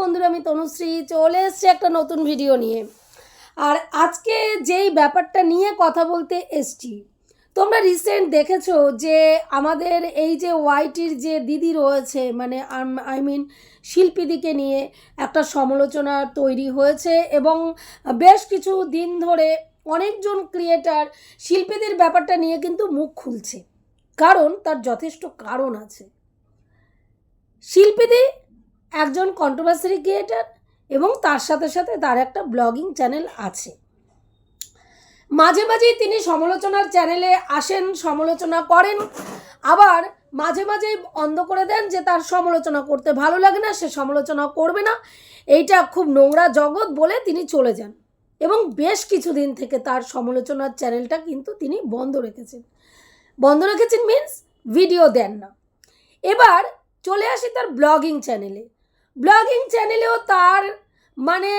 বন্ধুরা, আমি তনুশ্রী চলে এসছি একটা নতুন ভিডিও নিয়ে। আর আজকে যেই ব্যাপারটা নিয়ে কথা বলতে এসছি, তোমরা রিসেন্ট দেখেছ যে আমাদের এই যে ওয়াইটির যে দিদি রয়েছে মানে আই মিন শিল্পীদিকে নিয়ে একটা সমালোচনা তৈরি হয়েছে এবং বেশ কিছু দিন ধরে অনেকজন ক্রিয়েটার শিল্পীদের ব্যাপারটা নিয়ে কিন্তু মুখ খুলছে। কারণ, তার যথেষ্ট কারণ আছে। শিল্পীদি একজন কন্ট্রোভার্সারি ক্রিয়েটার এবং তার সাথে সাথে তার একটা ব্লগিং চ্যানেল আছে। মাঝে মাঝেই তিনি সমালোচনার চ্যানেলে আসেন, সমালোচনা করেন, আবার মাঝে মাঝেই অন্ধ করে দেন যে তার সমালোচনা করতে ভালো লাগে না, সে সমালোচনা করবে না। এইটা খুব নোংরা জগৎ বলে তিনি চলে যান এবং বেশ কিছুদিন থেকে তার সমালোচনার চ্যানেলটা কিন্তু তিনি বন্ধ রেখেছেন। বন্ধ রেখেছেন মিন্স ভিডিও দেন না। এবার চলে আসি তার ব্লগিং চ্যানেলে ব্লগিং চ্যানেলেও তার মানে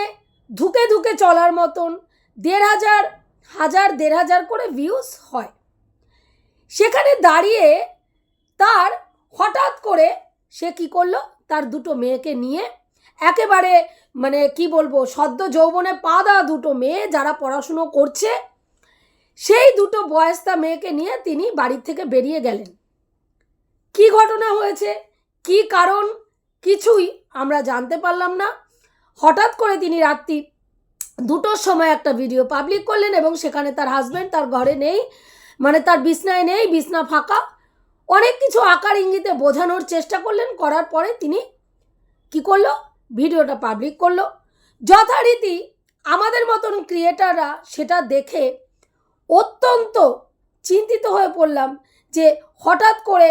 ধুকে ধুকে চলার মতন দেড় হাজার হাজার, দেড় হাজার করে ভিউজ হয়। সেখানে দাঁড়িয়ে তার হঠাৎ করে সে কি করল? তার দুটো মেয়েকে নিয়ে একেবারে মানে কি বলব, সদ্য যৌবনে পা দেওয়া দুটো মেয়ে যারা পড়াশুনো করছে, সেই দুটো বয়স্তা মেয়েকে নিয়ে তিনি বাড়ির থেকে বেরিয়ে গেলেন। কি ঘটনা হয়েছে? কি কারণ? কিছুই আমরা জানতে পারলাম না। হঠাৎ করে তিনি রাত্রি দুটোর সময় একটা ভিডিও পাবলিক করলেন এবং সেখানে তার হাজব্যান্ড তার ঘরে নেই মানে তার বিছনায় নেই, বিছনা ফাঁকা। অনেক কিছু আকার ইঙ্গিতে বোঝানোর চেষ্টা করলেন, করার পরে তিনি কি করল? ভিডিওটা পাবলিক করল। যথারীতি আমাদের মতন ক্রিয়েটাররা সেটা দেখে অত্যন্ত চিন্তিত হয়ে পড়লাম যে হঠাৎ করে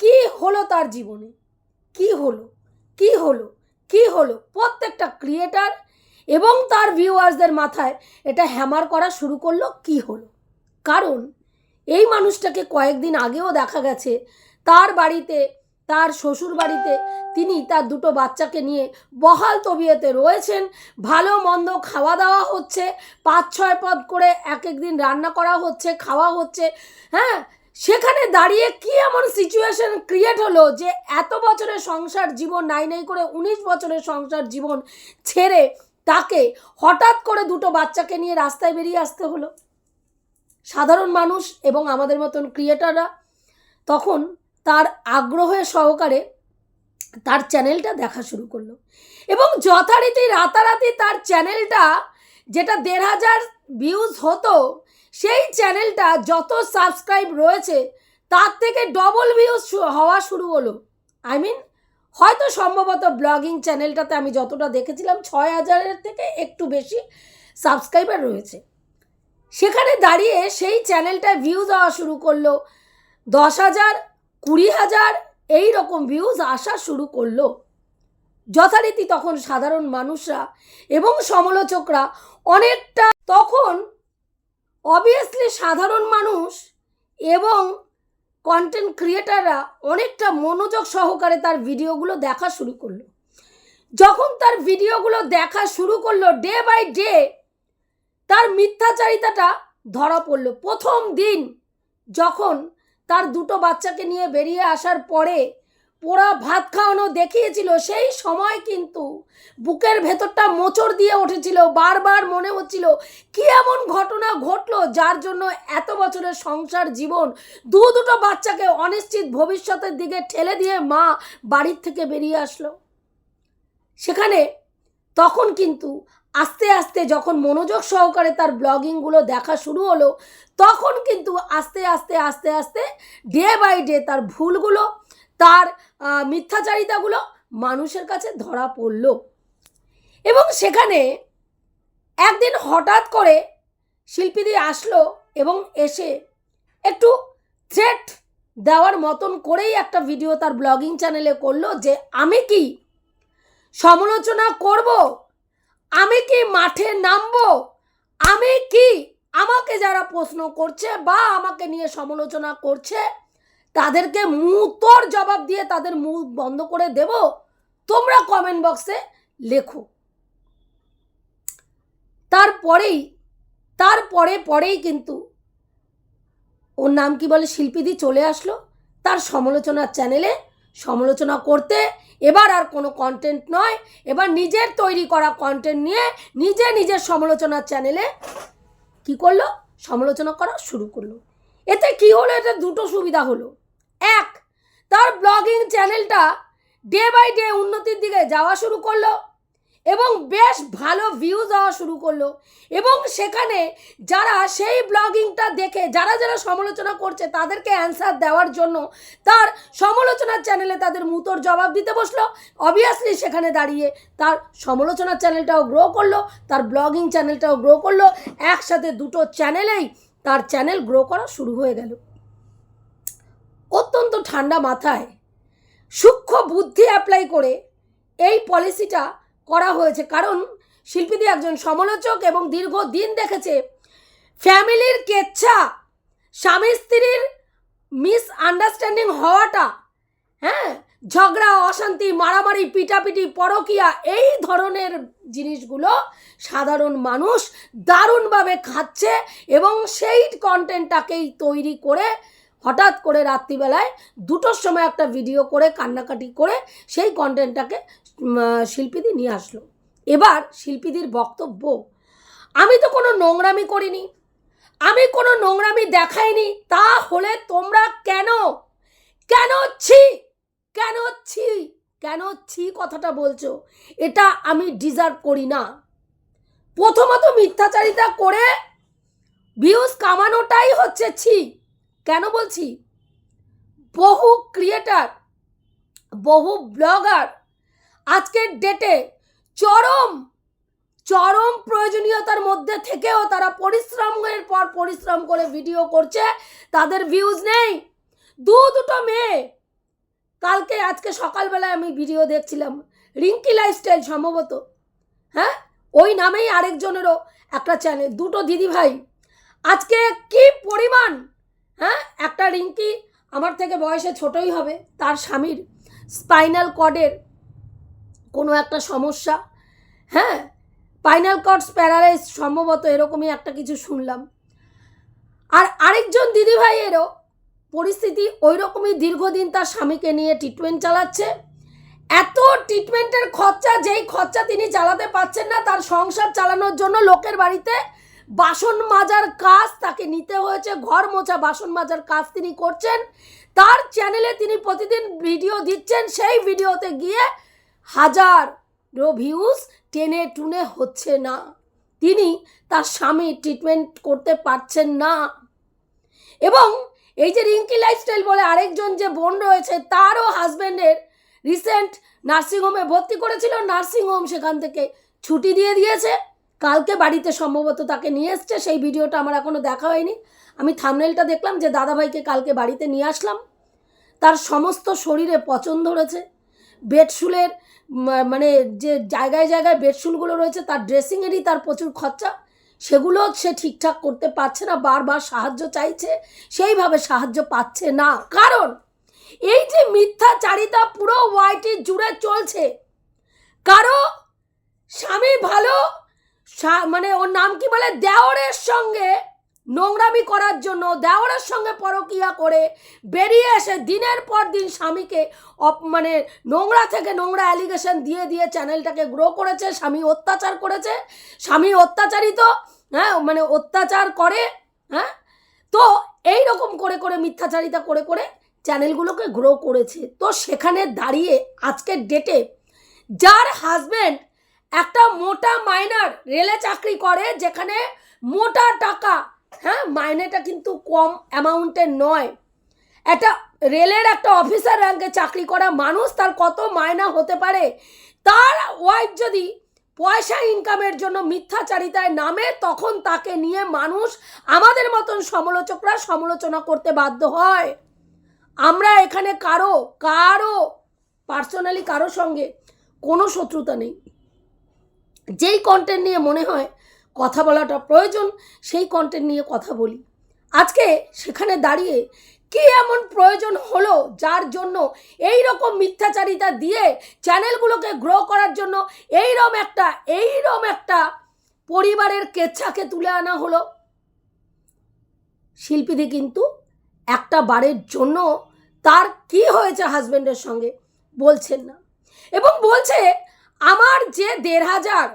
কি হলো তার জীবনে? কি হলো? কি হলো? কি হলো? প্রত্যেকটা ক্রিয়েটার এবং তার ভিউয়ার্সদের মাথায় এটা হ্যামার করা শুরু করল কি হলো? কারণ এই মানুষটাকে কয়েকদিন আগেও দেখা গেছে, তার বাড়িতে, তার শ্বশুর বাড়িতে তিনি তার দুটো বাচ্চাকে নিয়ে বহাল তবিয়েতে রয়েছেন। ভালো, মন্দ খাওয়া দাওয়া হচ্ছে পাঁচ ছয় পদ করে এক এক দিন রান্না করা হচ্ছে, খাওয়া হচ্ছে হ্যাঁ? সেখানে দাঁড়িয়ে কি এমন সিচুয়েশন ক্রিয়েট হলো যে এত বছরের সংসার জীবন, নাই নাই করে উনিশ বছরের সংসার জীবন ছেড়ে তাকে হঠাৎ করে দুটো বাচ্চাকে নিয়ে রাস্তায় বেরিয়ে আসতে হলো? সাধারণ মানুষ এবং আমাদের মতন ক্রিয়েটাররা তখন তার আগ্রহের সহকারে তার চ্যানেলটা দেখা শুরু করল এবং যথারীতি রাতারাতি তার চ্যানেলটা যেটা দেড় হাজার ভিউজ হতো সেই চ্যানেলটা যত সাবস্ক্রাইব রয়েছে, তার থেকে ডবল ভিউজ হওয়া শুরু হলো। আই মিন হয়তো সম্ভবত ব্লগিং চ্যানেলটাতে আমি যতটা দেখেছিলাম, ছয় হাজারের থেকে একটু বেশি সাবস্ক্রাইবার রয়েছে। সেখানে দাঁড়িয়ে সেই চ্যানেলটায় ভিউজ হওয়া শুরু করল, দশ হাজার, কুড়ি হাজার, এই রকম ভিউজ আসা শুরু করল। যথারীতি তখন সাধারণ মানুষরা এবং সমালোচকরা অনেকটা তখন অবভিয়াসলি সাধারণ মানুষ এবং কন্টেন্ট ক্রিয়েটাররা অনেকটা মনোযোগ সহকারে তার ভিডিওগুলো দেখা শুরু করল। যখন তার ভিডিওগুলো দেখা শুরু করল ডে বাই ডে তার মিথ্যাচারিতাটা ধরা পড়ল। প্রথম দিন যখন তার দুটো বাচ্চাকে নিয়ে বেরিয়ে আসার পরে পোড়া ভাত খাওয়ানো দেখিয়েছিল, সেই সময় কিন্তু বুকের ভেতরটা মোচড় দিয়ে উঠেছিল। বারবার মনে হচ্ছিল, কি এমন ঘটনা ঘটলো যার জন্য এত বছরের সংসার জীবন দু দুটো বাচ্চাকে অনিশ্চিত ভবিষ্যতের দিকে ঠেলে দিয়ে মা বাড়ির থেকে বেরিয়ে আসলো। সেখানে তখন কিন্তু আস্তে আস্তে যখন মনোযোগ সহকারে তার ব্লগিংগুলো দেখা শুরু হলো, তখন কিন্তু আস্তে আস্তে আস্তে আস্তে, ডে বাই ডে তার ভুলগুলো তার মিথ্যাচারিতাগুলো মানুষের কাছে ধরা পড়ল। এবং সেখানে একদিন হঠাৎ করে শিল্পীদি আসলো এবং এসে একটু থ্রেট দেওয়ার মতন করেই একটা ভিডিও তার ব্লগিং চ্যানেলে করল যে, আমি কি সমালোচনা করব? আমি কি মাঠে নামবো? আমি কি আমাকে যারা প্রশ্ন করছে বা আমাকে নিয়ে সমালোচনা করছে তাদেরকে মুতর জবাব দিয়ে তাদের মুখ বন্ধ করে দেব। তোমরা কমেন্ট বক্সে লেখো। তারপরেই, তারপরে পরেই কিন্তু ওর নাম কি বলে, শিল্পীদি চলে আসলো তার সমালোচনার চ্যানেলে সমালোচনা করতে এবার আর কোনো কন্টেন্ট নয়। এবার নিজের তৈরি করা কন্টেন্ট নিয়ে নিজে নিজের সমালোচনার চ্যানেলে কি করল? সমালোচনা করা শুরু করল। এতে কি হলো? এতে দুটো সুবিধা হলো। এক, তার ব্লগিং চ্যানেলটা ডে বাই ডে উন্নতির দিকে যাওয়া শুরু করল এবং বেশ ভালো ভিউজ হওয়া শুরু করল এবং সেখানে যারা সেই ব্লগিংটা দেখে, যারা যারা সমালোচনা করছে তাদেরকে অ্যান্সার দেওয়ার জন্য তার সমালোচনার চ্যানেলে তাদের মুতোর জবাব দিতে বসল। অবভিয়াসলি সেখানে দাঁড়িয়ে তার সমালোচনার চ্যানেলটাও গ্রো করল, তার ব্লগিং চ্যানেলটাও গ্রো করল। একসাথে দুটো চ্যানেলেই তার চ্যানেল গ্রো করা শুরু হয়ে গেল। অত্যন্ত ঠান্ডা মাথায় সূক্ষ্ম বুদ্ধি অ্যাপ্লাই করে এই পলিসিটা করা হয়েছে। কারণ শিল্পীদি একজন সমালোচক এবং দীর্ঘদিন দেখেছে, ফ্যামিলির কেচ্ছা, স্বামী স্ত্রীর মিস আন্ডারস্ট্যান্ডিং হওয়াটা হ্যাঁ? ঝগড়া, অশান্তি, মারামারি, পিটাপিটি, পরকিয়া, এই ধরনের জিনিসগুলো সাধারণ মানুষ দারুণভাবে খাচ্ছে এবং সেই কন্টেন্টটাকেই তৈরি করে হঠাৎ করে রাত্রিবেলায় দুটোর সময় একটা ভিডিও করে, কান্নাকাটি করে সেই কন্টেন্টটাকে শিল্পীদি নিয়ে আসলো। এবার শিল্পীদের বক্তব্য, আমি তো কোনো নোংরামি করিনি। আমি কোনো নোংরামি দেখাইনি। তা হলে তোমরা কেন? কেন ছি? কেন ছি? কেন ছি কথাটা বলছো? এটা আমি ডিজার্ভ করি না। প্রথমত মিথ্যাচারিতা করে ভিউজ কামানোটাই হচ্ছে ছি। কেন বলছি? বহু ক্রিয়েটার বহু ব্লগার আজকের ডেটে চরম চরম প্রয়োজনীয়তার মধ্যে থেকেও তারা পরিশ্রমের পর পরিশ্রম করে ভিডিও করছে, তাদের ভিউজ নেই। দু দুটো মেয়ে, কালকে আজকে সকালবেলায় আমি ভিডিও দেখছিলাম, রিঙ্কি লাইফস্টাইল সম্ভবত হ্যাঁ? ওই নামেই আরেকজনেরও একটা চ্যানেল দুটো দিদি ভাই আজকে কি পরিমাণ হ্যাঁ? একটা রিঙ্কি আমার থেকে বয়সে ছোটই হবে? তার স্বামীর স্পাইনাল কর্ডের কোনো একটা সমস্যা? হ্যাঁ? স্পাইনাল কর্ডস প্যারালাইজ সম্ভবত এরকমই একটা কিছু শুনলাম। আর আরেকজন দিদিভাইয়েরও পরিস্থিতি ওই রকমই দীর্ঘদিন তার স্বামীকে নিয়ে ট্রিটমেন্ট চালাচ্ছে। এত ট্রিটমেন্টের খরচা, যেই খরচা তিনি চালাতে পারছেন না, তার সংসার চালানোর জন্য লোকের বাড়িতে বাসন মাজার কাজ তাকে নিতে হয়েছে, ঘর মোছা বাসন মাজার কাজ তিনি করছেন। তার চ্যানেলে তিনি প্রতিদিন ভিডিও দিচ্ছেন, সেই ভিডিওতে গিয়ে হাজার ভিউজ টেনে টুনে হচ্ছে না। তিনি তার স্বামী ট্রিটমেন্ট করতে পারছেন না। এবং এই যে রিঙ্কি লাইফস্টাইল বলে আরেকজন যে বোন রয়েছে, তারও হাজব্যান্ডের রিসেন্ট নার্সিংহোমে ভর্তি করেছিল নার্সিংহোম সেখান থেকে ছুটি দিয়ে দিয়েছে। কালকে বাড়িতে সম্ভবত তাকে নিয়ে এসছে, সেই ভিডিওটা আমার এখনও দেখা হয়নি। আমি থামনেলটা দেখলাম যে দাদাভাইকে কালকে বাড়িতে নিয়ে আসলাম। তার সমস্ত শরীরে পচন ধরেছে। বেডশুলের মানে যে জায়গায় জায়গায় বেডশুলগুলো রয়েছে, তার ড্রেসিংয়েরই তার প্রচুর খরচা। সেগুলো সে ঠিকঠাক করতে পারছে না, বারবার সাহায্য চাইছে। সেইভাবে সাহায্য পাচ্ছে না। কারণ এই যে মিথ্যাচারিতা পুরো ওয়াইটি জুড়ে চলছে। কারও স্বামী ভালো মানে ওর নাম কি বলে? দেওরের সঙ্গে নোংরামি করার জন্য, দেওরের সঙ্গে পরকিয়া করে বেরিয়ে এসে দিনের পর দিন স্বামীকে অপ- মানে নোংরা থেকে নোংরা অ্যালিগেশন দিয়ে দিয়ে চ্যানেলটাকে গ্রো করেছে, স্বামী অত্যাচার করেছে, স্বামী অত্যাচারিত হ্যাঁ মানে অত্যাচার করে হ্যাঁ? তো এই রকম করে করে মিথ্যাচারিতা করে করে চ্যানেলগুলোকে গ্রো করেছে। তো সেখানে দাঁড়িয়ে আজকের ডেটে যার হাজবেন্ড একটা মোটা মাইনার রেলে চাকরি করে যেখানে মোটা টাকা হ্যাঁ মাইনেটা কিন্তু কম অ্যামাউন্টের নয়। একটা রেলের একটা অফিসার র্যাঙ্কে চাকরি করা মানুষ তার কত মায়না হতে পারে? তার ওয়াইফ যদি পয়সা ইনকামের জন্য মিথ্যাচারিতায় নামে, তখন তাকে নিয়ে মানুষ আমাদের মতন সমালোচকরা সমালোচনা করতে বাধ্য হয়। আমরা এখানে কারও কারও পার্সোনালি কারও সঙ্গে কোনো শত্রুতা নেই। যেই কন্টেন্ট নিয়ে মনে হয় কথা বলাটা প্রয়োজন, সেই কন্টেন্ট নিয়ে কথা বলি। আজকে সেখানে দাঁড়িয়ে কি এমন প্রয়োজন হলো যার জন্য এই রকম মিথ্যাচারিতা দিয়ে চ্যানেলগুলোকে গ্রো করার জন্য এইরকম একটা এইরকম একটা পরিবারের কেচ্ছাকে তুলে আনা হলো? শিল্পীদি কিন্তু একটা বারের জন্য তার কি হয়েছে হাজবেন্ডের সঙ্গে বলছেন না। এবং বলছে আমার যে দেড় হাজার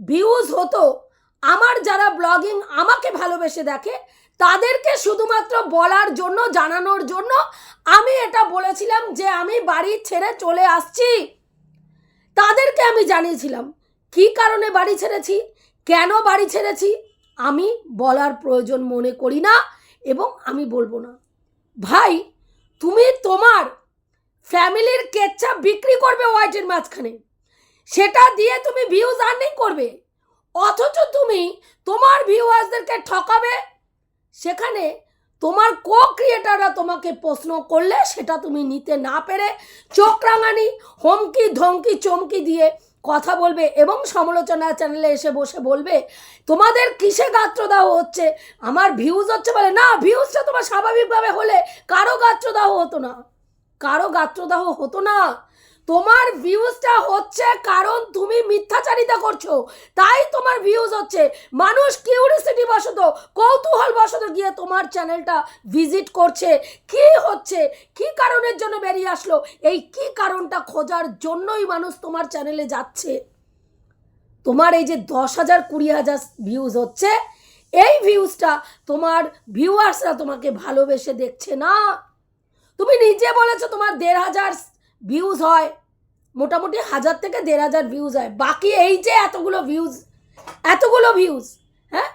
ভিউজ হতো, আমার যারা ব্লগিং আমাকে ভালোবেসে দেখে, তাদেরকে শুধুমাত্র বলার জন্য, জানানোর জন্য আমি এটা বলেছিলাম যে আমি বাড়ি ছেড়ে চলে আসছি। তাদেরকে আমি জানিয়েছিলাম, কি কারণে বাড়ি ছেড়েছি, কেন বাড়ি ছেড়েছি, আমি বলার প্রয়োজন মনে করি না এবং আমি বলব না। ভাই, তুমি তোমার ফ্যামিলির কেচ্ছা বিক্রি করবে ওয়াইটের মাঝখানে। সেটা দিয়ে তুমি ভিউজ আর্নিং করবে। অথচ তুমি তোমার ভিউয়ার্সদেরকে ঠকাবে। সেখানে তোমার কো ক্রিয়েটাররা তোমাকে প্রশ্ন করলে সেটা তুমি নিতে না পেরে চোখ রাঙানি, হুমকি, ধমকি, চমকি দিয়ে কথা বলবে এবং সমালোচনা চ্যানেলে এসে বসে বলবে, তোমাদের কিসে গাত্রদাহ হচ্ছে? আমার ভিউজ হচ্ছে বলে? না ভিউজটা তোমার স্বাভাবিকভাবে হলে কারও গাত্রদাহ হতো না। কারও গাত্রদাহ হতো না। তোমার ভিউজটা হচ্ছে কারণ তুমি মিথ্যাচারিতা করছ। তাই তোমার ভিউজ হচ্ছে। মানুষ কিউরিসিটি বশত কৌতূহল বশত গিয়ে তোমার চ্যানেলটা ভিজিট করছে। কি হচ্ছে? কি কারণের জন্য বেরিয়ে আসলো? এই কি কারণটা খোঁজার জন্যই মানুষ তোমার চ্যানেলে যাচ্ছে? তোমার এই যে দশ হাজার, কুড়ি হাজার ভিউজ হচ্ছে, এই ভিউজটা তোমার ভিউয়ার্সরা তোমাকে ভালোবেসে দেখছে না। তুমি নিজে বলেছ তোমার দেড় হাজার ভিউজ হয়, মোটামুটি হাজার থেকে দেড় হাজার ভিউজ হয়। বাকি এই যে এতগুলো ভিউজ এতগুলো ভিউজ হ্যাঁ?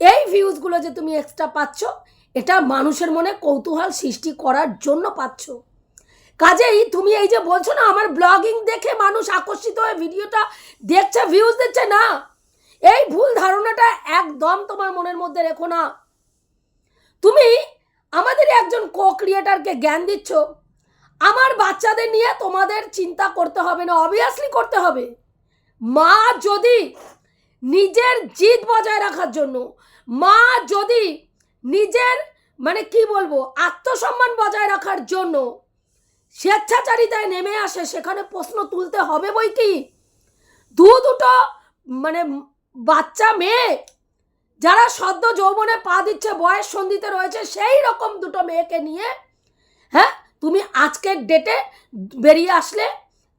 এই ভিউজগুলো যে তুমি এক্সট্রা পাচ্ছ, এটা মানুষের মনে কৌতূহল সৃষ্টি করার জন্য পাচ্ছ। কাজেই তুমি এই যে বলছো না, আমার ব্লগিং দেখে মানুষ আকর্ষিত হয়ে ভিডিওটা দেখছে ভিউজ দিচ্ছে, না। এই ভুল ধারণাটা একদম তোমার মনের মধ্যে রেখো না। তুমি আমাদের একজন কো ক্রিয়েটারকে জ্ঞান দিচ্ছ আমার বাচ্চাদের নিয়ে তোমাদের চিন্তা করতে হবে না অবভিয়াসলি করতে হবে। মা যদি নিজের জিদ বজায় রাখার জন্য, মা যদি নিজের মানে কি বলব, আত্মসম্মান বজায় রাখার জন্য স্বেচ্ছাচারিতায় নেমে আসে, সেখানে প্রশ্ন তুলতে হবে বই কি? দু দুটো মানে বাচ্চা মেয়ে, যারা সদ্য যৌবনে পা দিচ্ছে, বয়স সন্ধিতে রয়েছে, সেই রকম দুটো মেয়েকে নিয়ে হ্যাঁ তুমি আজকের ডেটে বেরিয়ে আসলে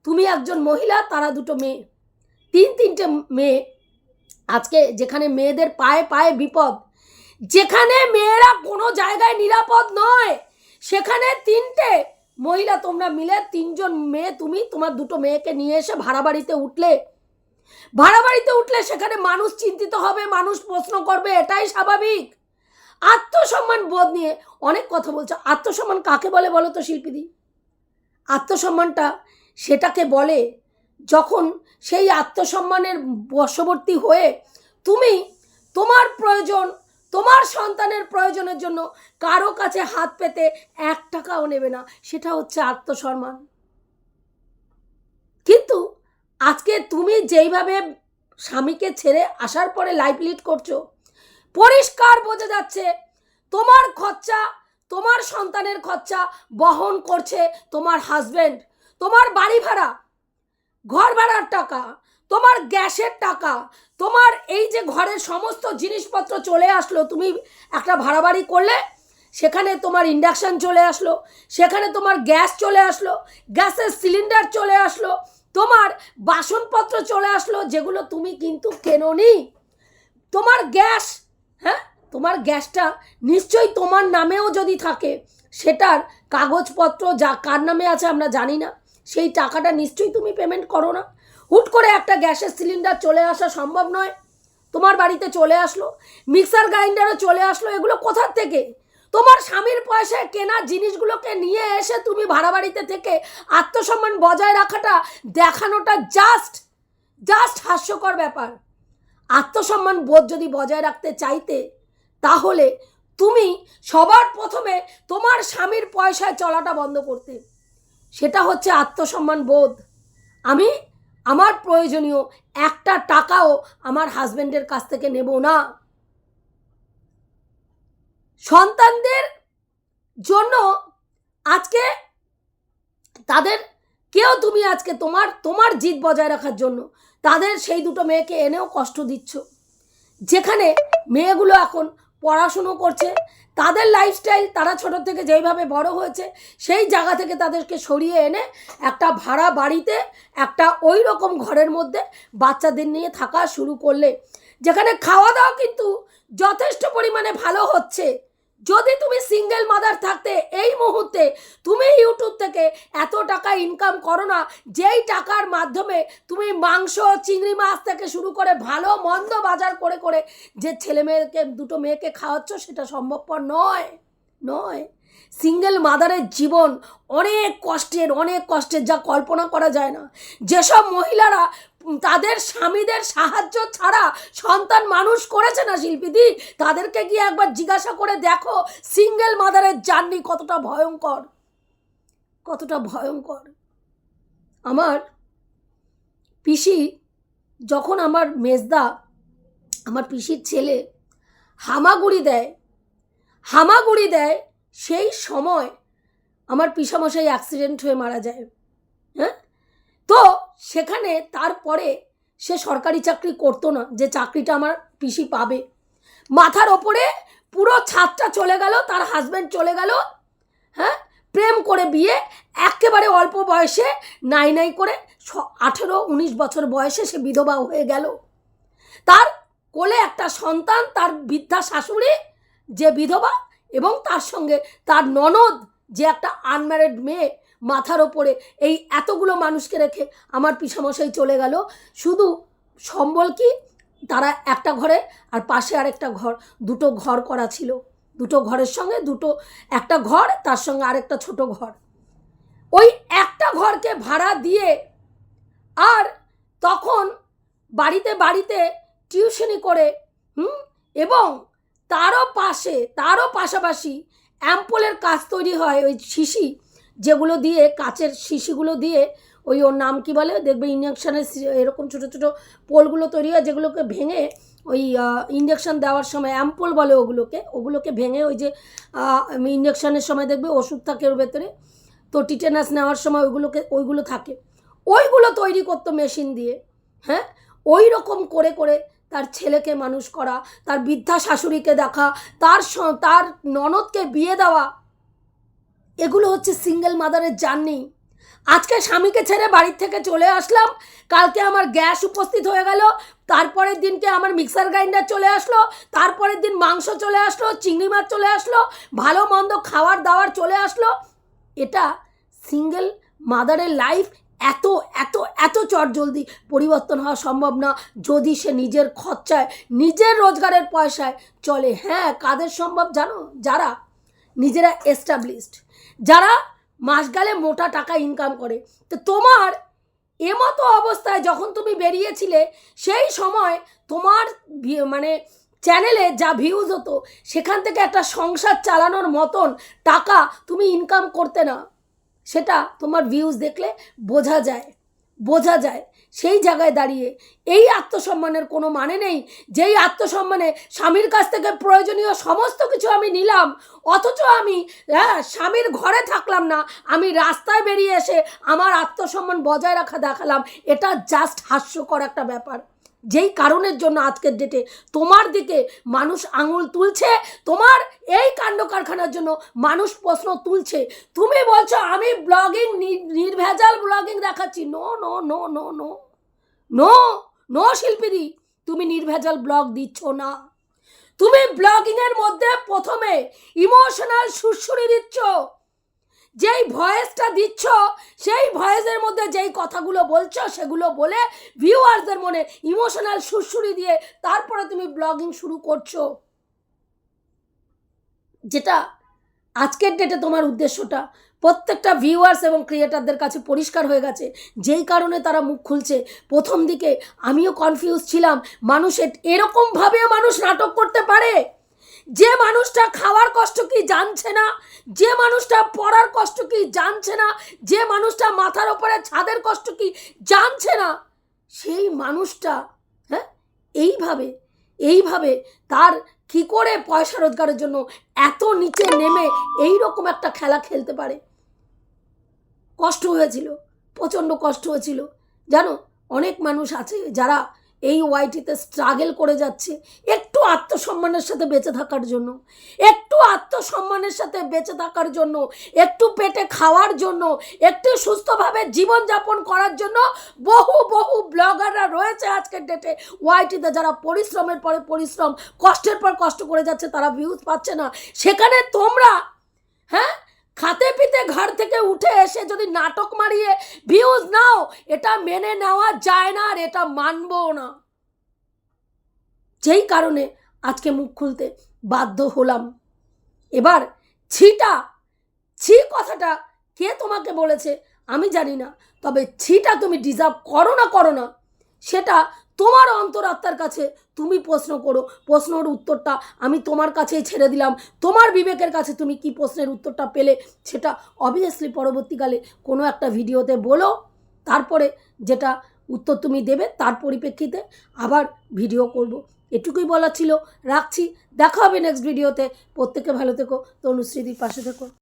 তুমি একজন মহিলা, তারা দুটো মেয়ে। তিন তিনটে মেয়ে। আজকে যেখানে মেয়েদের পায়ে পায়ে বিপদ, যেখানে মেয়েরা কোনো জায়গায় নিরাপদ নয়, সেখানে তিনটে মহিলা তোমরা মিলে তিনজন মেয়ে তুমি তোমার দুটো মেয়েকে নিয়ে এসে ভাড়া বাড়িতে উঠলে। ভাড়া বাড়িতে উঠলে সেখানে মানুষ চিন্তিত হবে, মানুষ প্রশ্ন করবে, এটাই স্বাভাবিক। আত্মসম্মান বোধ নিয়ে অনেক কথা বলছো। আত্মসম্মান কাকে বলে বলো তো শিল্পীদি? আত্মসম্মানটা সেটাকে বলে যখন সেই আত্মসম্মানের বশবর্তী হয়ে তুমি তোমার প্রয়োজন, তোমার সন্তানের প্রয়োজনের জন্য কারও কাছে হাত পেতে এক টাকাও নেবে না। সেটা হচ্ছে আত্মসম্মান। কিন্তু আজকে তুমি যেইভাবে স্বামীকে ছেড়ে আসার পরে লাইফ লিড করছ পরিষ্কার বোঝা যাচ্ছে, তোমার খরচা, তোমার সন্তানের খরচা বহন করছে তোমার হাজবেন্ড তোমার বাড়ি ভাড়া, ঘর ভাড়ার টাকা, তোমার গ্যাসের টাকা, তোমার এই যে ঘরের সমস্ত জিনিসপত্র চলে আসলো, তুমি একটা ভাড়া বাড়ি করলে, সেখানে তোমার ইন্ডাকশান চলে আসলো, সেখানে তোমার গ্যাস চলে আসলো, গ্যাসের সিলিন্ডার চলে আসলো, তোমার বাসনপত্র চলে আসলো, যেগুলো তুমি কিন্তু কেননি। তোমার গ্যাস হ্যাঁ? তোমার গ্যাসটা নিশ্চয়ই তোমার নামেও যদি থাকে, সেটার কাগজপত্র যা, কার নামে আছে আমরা জানি না। সেই টাকাটা নিশ্চয়ই তুমি পেমেন্ট করো না। হুট করে একটা গ্যাসের সিলিন্ডার চলে আসা সম্ভব নয়। তোমার বাড়িতে চলে আসলো মিক্সার গ্রাইন্ডারও চলে আসলো, এগুলো কোথার থেকে? তোমার স্বামীর পয়সায় কেনা জিনিসগুলোকে নিয়ে এসে তুমি ভাড়া বাড়িতে থেকে আত্মসম্মান বজায় রাখাটা দেখানোটা জাস্ট জাস্ট হাস্যকর ব্যাপার। আত্মসম্মান বোধ যদি বজায় রাখতে চাইতে, তাহলে তুমি সবার প্রথমে তোমার স্বামীর পয়সায় চলাটা বন্ধ করতে। সেটা হচ্ছে আত্মসম্মান বোধ। আমি আমার প্রয়োজনীয় একটা টাকাও আমার হাজবেন্ডের কাছ থেকে নেব না। সন্তানদের জন্য আজকে তাদের কেউ তুমি আজকে তোমার তোমার জিদ বজায় রাখার জন্য তাদের সেই দুটো মেয়েকে এনেও কষ্ট দিচ্ছ। যেখানে মেয়েগুলো এখন পড়াশুনো করছে, তাদের লাইফস্টাইল তারা ছোট থেকে যেইভাবে বড় হয়েছে, সেই জায়গা থেকে তাদেরকে সরিয়ে এনে একটা ভাড়া বাড়িতে, একটা ওই রকম ঘরের মধ্যে বাচ্চাদের নিয়ে থাকা শুরু করলে। যেখানে খাওয়া দাওয়া কিন্তু যথেষ্ট পরিমাণে ভালো হচ্ছে। যদি তুমি সিঙ্গেল মাদার থাকতে এই মুহূর্তে তুমি ইউটিউব থেকে এত টাকা ইনকাম করো না, যেই টাকার মাধ্যমে তুমি মাংস, চিংড়ি মাছ থেকে শুরু করে ভালো, মন্দ বাজার করে করে যে ছেলে মেয়েকে, দুটো মেয়েকে খাওয়াচ্ছ, সেটা সম্ভবপর নয় নয়। সিঙ্গেল মাদারের জীবন অনেক কষ্টের অনেক কষ্টের, যা কল্পনা করা যায় না। যেসব মহিলারা তাদের স্বামীদের সাহায্য ছাড়া সন্তান মানুষ করেছে না শিল্পীদি তাদেরকে গিয়ে একবার জিজ্ঞাসা করে দেখো সিঙ্গেল মাদারের জার্নি কতটা ভয়ঙ্কর। কতটা ভয়ঙ্কর। আমার পিসি যখন আমার মেজদা, আমার পিসির ছেলে হামাগুড়ি দেয় হামাগুড়ি দেয়, সেই সময় আমার পিসামশাই অ্যাক্সিডেন্ট হয়ে মারা যায়। হ্যাঁ? তো সেখানে তারপরে সে সরকারি চাকরি করতো না, যে চাকরিটা আমার পিসি পাবে। মাথার ওপরে পুরো ছাদটা চলে গেল, তার হাজব্যান্ড চলে গেল হ্যাঁ? প্রেম করে বিয়ে, একেবারে অল্প বয়সে, নাই নাই করে আঠেরো, উনিশ বছর বয়সে সে বিধবা হয়ে গেল। তার কোলে একটা সন্তান, তার বৃদ্ধা শাশুড়ি, যে বিধবা, এবং তার সঙ্গে তার ননদ, যে একটা আনম্যারিড মেয়ে মাথার ওপরে এই এতগুলো মানুষকে রেখে আমার পিসামশাই চলে গেল। শুধু সম্বল কি? তারা একটা ঘরে আর পাশে আরেকটা ঘর। দুটো ঘর করা ছিল। দুটো ঘরের সঙ্গে দুটো, একটা ঘর, তার সঙ্গে আরেকটা ছোট ঘর। ওই একটা ঘরকে ভাড়া দিয়ে আর তখন বাড়িতে বাড়িতে টিউশনি করে, হুম, এবং তারও পাশে, তারও পাশাপাশি অ্যাম্পলের কাজ তৈরি হয় ওই শিশি যেগুলো দিয়ে কাচের শিশিগুলো দিয়ে ওই ওর নাম কি বলে? দেখবে ইঞ্জেকশনের এরকম ছোটো ছোটো পোলগুলো তৈরি হয়, যেগুলোকে ভেঙে ওই ইঞ্জেকশন দেওয়ার সময় অ্যাম্পল বলে ওগুলোকে। ওগুলোকে ভেঙে ওই যে ইঞ্জেকশনের সময় দেখবে ওষুধ থাকে ওর ভেতরে, তো টিটেনাস নেওয়ার সময় ওইগুলোকে, ওইগুলো থাকে। ওইগুলো তৈরি করতো মেশিন দিয়ে হ্যাঁ? ওই রকম করে করে তার ছেলেকে মানুষ করা, তার বৃদ্ধা শাশুড়িকে দেখা, তার তার ননদকে বিয়ে দেওয়া এগুলো হচ্ছে সিঙ্গেল মাদারের জার্নি আজকে স্বামীকে ছেড়ে বাড়ির থেকে চলে আসলাম, কালকে আমার গ্যাস উপস্থিত হয়ে গেল, তারপরের দিনকে আমার মিক্সার গ্রাইন্ডার চলে আসলো, তারপরের দিন মাংস চলে আসলো, চিংড়ি মাছ চলে আসলো, ভালো মন্দ খাওয়ার দাওয়ার চলে আসলো। এটা সিঙ্গেল মাদারের লাইফ এত এত এত চটজলদি পরিবর্তন হওয়া সম্ভব না। যদি সে নিজের খরচায়, নিজের রোজগারের পয়সায় চলে হ্যাঁ কাদের সম্ভব জানো? যারা নিজেরা এস্টাবলিশড যারা মাস গেলে মোটা টাকা ইনকাম করে। তো তোমার এমতো অবস্থায় যখন তুমি বেরিয়েছিলে, সেই সময় তোমার মানে চ্যানেলে যা ভিউজ হতো, সেখান থেকে একটা সংসার চালানোর মতন টাকা তুমি ইনকাম করতে না। সেটা তোমার ভিউজ দেখলে বোঝা যায় বোঝা যায়। সেই জায়গায় দাঁড়িয়ে এই আত্মসম্মানের কোনো মানে নেই। যেই আত্মসম্মানে স্বামীর কাছ থেকে প্রয়োজনীয় সমস্ত কিছু আমি নিলাম, অথচ আমি হ্যাঁ স্বামীর ঘরে থাকলাম না, আমি রাস্তায় বেরিয়ে এসে আমার আত্মসম্মান বজায় রাখা দেখালাম, এটা জাস্ট হাস্যকর একটা ব্যাপার। যেই কারণের জন্য আজকের ডেটে তোমার দিকে মানুষ আঙুল তুলছে, তোমার এই কাণ্ড কারখানার জন্য মানুষ প্রশ্ন তুলছে। তুমি বলছো, আমি ব্লগিং নির্ভেজাল ব্লগিং দেখাচ্ছি। No no no no no no no শিল্পীদি, তুমি নির্ভেজাল ব্লগ দিচ্ছ না। তুমি ব্লগিংয়ের মধ্যে প্রথমে ইমোশনাল সুরসুরি দিচ্ছ। যেই ভয়েসটা দিচ্ছ, সেই ভয়েসের মধ্যে যেই কথাগুলো বলছো, সেগুলো বলে ভিউয়ার্সদের মনে ইমোশনাল সুরসুরি দিয়ে তারপরে তুমি ব্লগিং শুরু করছ। যেটা আজকের ডেটে তোমার উদ্দেশ্যটা। প্রত্যেকটা ভিউয়ার্স এবং ক্রিয়েটারদের কাছে পরিষ্কার হয়ে গেছে। যেই কারণে তারা মুখ খুলছে। প্রথম দিকে আমিও কনফিউজ ছিলাম। মানুষের এরকমভাবেও মানুষ নাটক করতে পারে? যে মানুষটা খাওয়ার কষ্ট কি জানছে না? যে মানুষটা পড়ার কষ্ট কি জানছে না? যে মানুষটা মাথার ওপরে ছাদের কষ্ট কি জানছে না? সেই মানুষটা হ্যাঁ? এইভাবে এইভাবে তার কি করে পয়সা রোজগারের জন্য এত নিচে নেমে এই রকম একটা খেলা খেলতে পারে? কষ্ট হয়েছিল, প্রচণ্ড কষ্ট হয়েছিল। জানো, অনেক মানুষ আছে যারা এই ওয়াইটিতে স্ট্রাগল করে যাচ্ছে, একটু আত্মসম্মানের সাথে বেঁচে থাকার জন্য, একটু আত্মসম্মানের সাথে বেঁচে থাকার জন্য, একটু পেটে খাওয়ার জন্য, একটু সুস্থভাবে জীবনযাপন করার জন্য বহু বহু ব্লগাররা রয়েছে আজকের ডেটে ওয়াইটিতে যারা পরিশ্রমের পরে পরিশ্রম, কষ্টের পর কষ্ট করে যাচ্ছে, তারা ভিউজ পাচ্ছে না। সেখানে তোমরা হ্যাঁ? খাতে পিতে ঘর থেকে উঠে এসে যদি নাটক মারিয়ে ভিউজ নাও, এটা মেনে নেওয়া যায় না আর এটা মানবও না। যেই কারণে আজকে মুখ খুলতে বাধ্য হলাম। এবার ছিটা, ছি কথাটা কে তোমাকে বলেছে আমি জানি না, তবে ছিটা তুমি ডিজার্ভ করো না করো না, সেটা তোমার অন্তরাত্মার কাছে তুমি প্রশ্ন করো। প্রশ্নর উত্তরটা আমি তোমার কাছেই ছেড়ে দিলাম। তোমার বিবেকের কাছে তুমি কি প্রশ্নের উত্তরটা পেলে সেটা অবভিয়াসলি পরবর্তীকালে কোনো একটা ভিডিওতে বলো। তারপরে যেটা উত্তর তুমি দেবে তার পরিপ্রেক্ষিতে আবার ভিডিও করব। এটুকুই বলার ছিল। রাখছি। দেখা হবে নেক্সট ভিডিওতে প্রত্যেকে ভালো থেকো। তনুশ্রীদির পাশে থেকো।